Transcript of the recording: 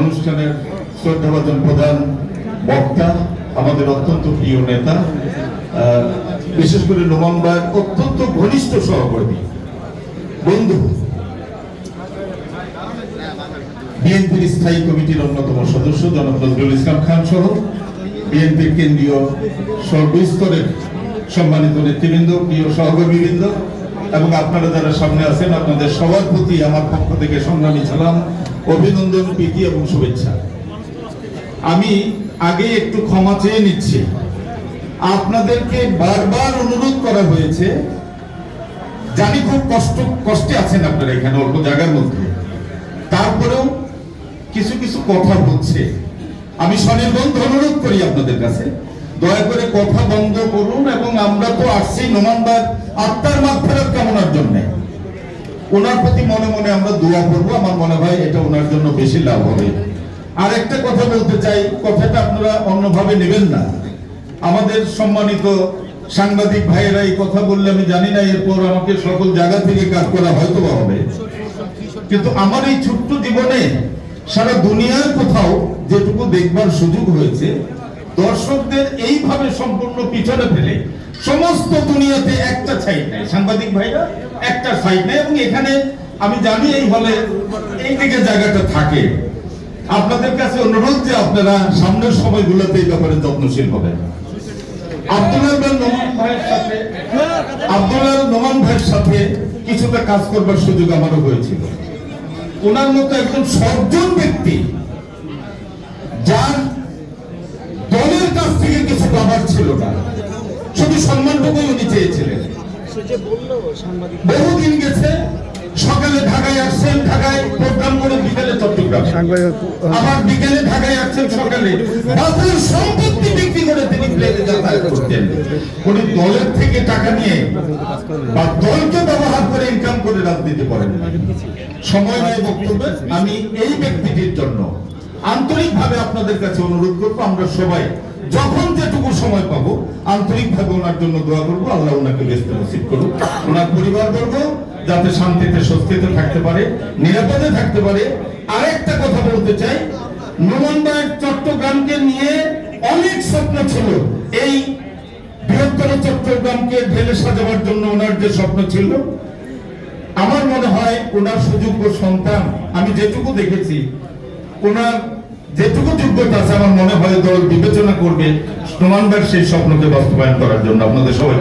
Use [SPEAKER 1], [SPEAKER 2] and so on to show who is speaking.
[SPEAKER 1] অনুষ্ঠানের শ্রদ্ধাভাজন প্রধান বক্তা, আমাদের অত্যন্ত প্রিয় নেতা বিশেষ করে নোমান ভাইয়ের অত্যন্ত ঘনিষ্ঠ সহকর্মী, বন্ধু। বিএনপির স্থায়ী কমিটির অন্যতম সদস্য জনাব নজরুল ইসলাম খান সহ বিএনপির কেন্দ্রীয় সর্বস্তরের সম্মানিত নেতৃবৃন্দ, প্রিয় সহকর্মীবৃন্দ এবং আপনারা যারা সামনে আছেন, আপনাদের সবার প্রতি আমার পক্ষ থেকে সংগ্রামী সালাম, অভিনন্দন, প্রীতি এবং শুভেচ্ছা। আমি আগে একটু ক্ষমা চেয়ে নিচ্ছি। আপনাদেরকে বারবার অনুরোধ করা হয়েছে, জানি খুব কষ্ট, কষ্টে আছেন আপনারা এখানে অল্প জায়গার মধ্যে। তারপরেও কিছু কিছু কথা হচ্ছে। আমি স্বনির্বন্ধ অনুরোধ করি আপনাদের কাছে। দয়া করে কথা বন্ধ করুন এবং আমরা তো আসছি নোমানবার আত্মার মাগফেরত কামনার জন্য। ওনার প্রতি মনে মনে আমরা দোয়া করব। আমার মনে হয় এটা ওনার জন্য বেশি লাভ হবে। আর একটা কথা বলতে চাই, কথাটা আপনারা অন্যভাবে নেবেন না। আমাদের সম্মানিত সাংবাদিক ভাইয়েরা এই কথা বললে আমি জানি না, এরপর আমাকে সকল জায়গা থেকে কাজ করা হয়তো হবে। কিন্তু আমার এই ছোট্ট জীবনে সারা দুনিয়ার কোথাও যেটুকু দেখবার সুযোগ হয়েছে, দর্শকদের এইভাবে সম্পূর্ণ পিছনে ফেলে সমস্ত দুনিয়াতে একটা সাইড নাই। সাংবাদিক ভাইরা, একটা সাইড নাই। এবং এখানে আমি জানি এই হলে এই দিকে জায়গাটা থাকে। আপনাদের কাছে অনুরোধ যে আপনারা সামনের সময়গুলোতে এই ব্যাপারে যত্নশীল হবেন। আব্দুল্লাহ ছিল না। শুধু সম্মানটুকুই উনি চেয়েছিলেন। বহুদিন গেছে, সকালে ঢাকায় আসছেন, ঢাকায় প্রোগ্রাম করে বিকেলে চট্টগ্রাম। আবার বিকেলে ঢাকায় আসছেন সকালে। বাপের সম্পত্তি বিক্রি করে তিনি প্লেনে যাতায়াত করতেন। উনি দলের থেকে টাকা নিয়ে বা দলকে ব্যবহার করে ইনকাম করে রাজনীতি করেন সময় নয় বক্তব্যে, আমি এই ব্যক্তিটির জন্য আন্তরিকভাবে আপনাদের কাছে অনুরোধ করব, আমরা সবাই যখন যেটুকু সময় পাবো, আন্তরিকভাবে ওনার জন্য দোয়া করব, আল্লাহ ওনাকে ব্যস্ত নসিব করুক। ওনার পরিবার বর্গ যাতে শান্তিতে, স্বস্তিতে থাকতে পারে, নিরাপদে থাকতে পারে। আরেকটা কথা বলতে চাই নোমান ভাইয়ের চট্টগ্রামকে নিয়ে অনেক স্বপ্ন ছিল। এই বৃহত্তর চট্টগ্রামকে ঢেলে সাজাবার জন্য ওনার যে স্বপ্ন ছিল, আমার মনে হয় ওনার সুযোগ্য সন্তান, আমি যেটুকু দেখেছি, ওনার যেটুকু যোগ্যতা আছে, আমার মনে হয় দল বিবেচনা করবে ভাইয়ের সেই স্বপ্নকে বাস্তবায়ন করার জন্য। আপনাদের সবাই